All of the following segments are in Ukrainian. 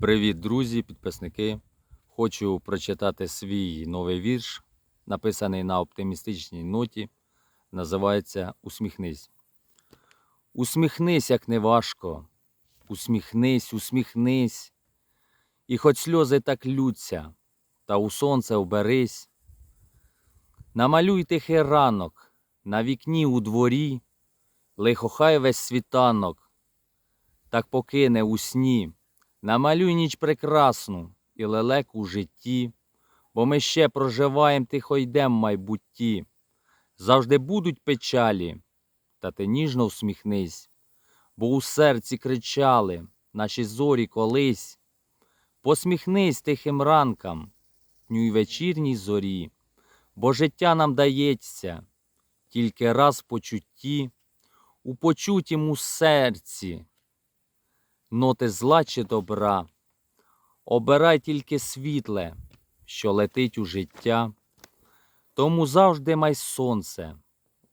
Привіт, друзі, підписники. Хочу прочитати свій новий вірш, написаний на оптимістичній ноті. Називається Усміхнись. Усміхнись, як не важко. Усміхнись, усміхнись. І хоч сльози так лються, та у сонце оберись. Намалюй тихий ранок на вікні у дворі, лихо хай весь світанок, так покине у сні. Намалюй ніч прекрасну і лелек у житті, бо ми ще проживаєм тихо йдем в майбутті. Завжди будуть печалі, та ти ніжно усміхнись, бо у серці кричали наші зорі колись. Посміхнись тихим ранкам, дню й вечірній зорі, бо життя нам дається тільки раз почутті, у почутім у серці ноти зла чи добра. Обирай тільки світле, що летить у життя. Тому завжди май сонце,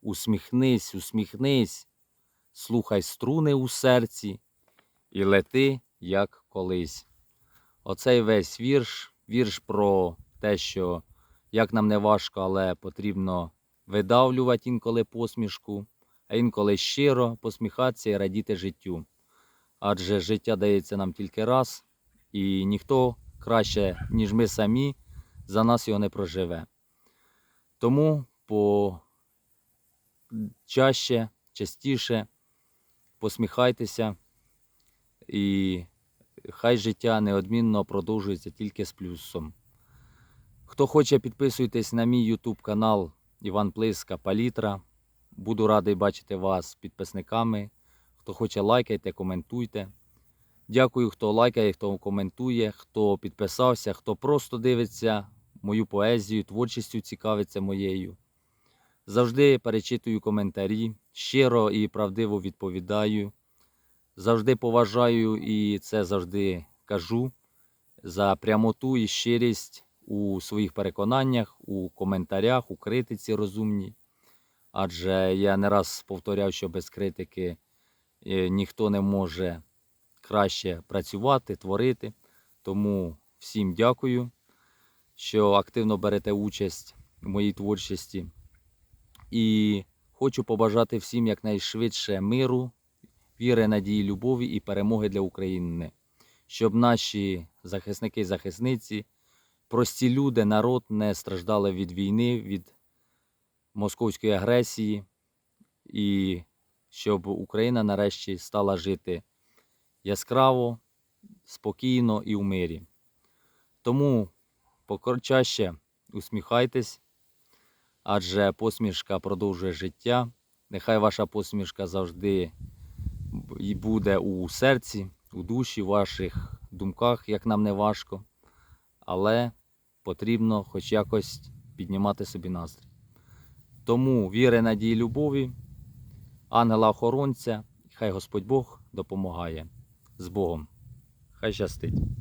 усміхнись, усміхнись, слухай струни у серці і лети, як колись. Оцей весь вірш, вірш про те, що як нам не важко, але потрібно видавлювати інколи посмішку, а інколи щиро посміхатися і радіти життю адже життя дається нам тільки раз, і ніхто краще, ніж ми самі, за нас його не проживе. Тому по чаще, частіше посміхайтеся, і хай життя неодмінно продовжується тільки з плюсом. Хто хоче, підписуйтесь на мій YouTube канал Іван Плиска Палітра. Буду радий бачити вас підписниками. Хто хоче, лайкайте, коментуйте. Дякую, хто лайкає, хто коментує, хто підписався, хто просто дивиться мою поезію, творчістю цікавиться моєю. Завжди перечитую коментарі, щиро і правдиво відповідаю. Завжди поважаю і це завжди кажу за прямоту і щирість у своїх переконаннях, у коментарях, у критиці розумній. Адже я не раз повторяв, що без критики ніхто не може краще працювати, творити. Тому всім дякую, що активно берете участь у моїй творчості. І хочу побажати всім якнайшвидше миру, віри, надії, любові і перемоги для України, щоб наші захисники і захисниці, прості люди, народ не страждали від війни, від московської агресії, і щоб Україна нарешті стала жити яскраво, спокійно і в мирі. Тому покорчаще усміхайтесь, адже посмішка продовжує життя. Нехай ваша посмішка завжди буде у серці, у душі, в ваших думках, як нам не важко. Але потрібно хоч якось піднімати собі настрій. Тому віри, надії, любові, ангела-охоронця, хай Господь Бог допомагає з Богом. Хай щастить.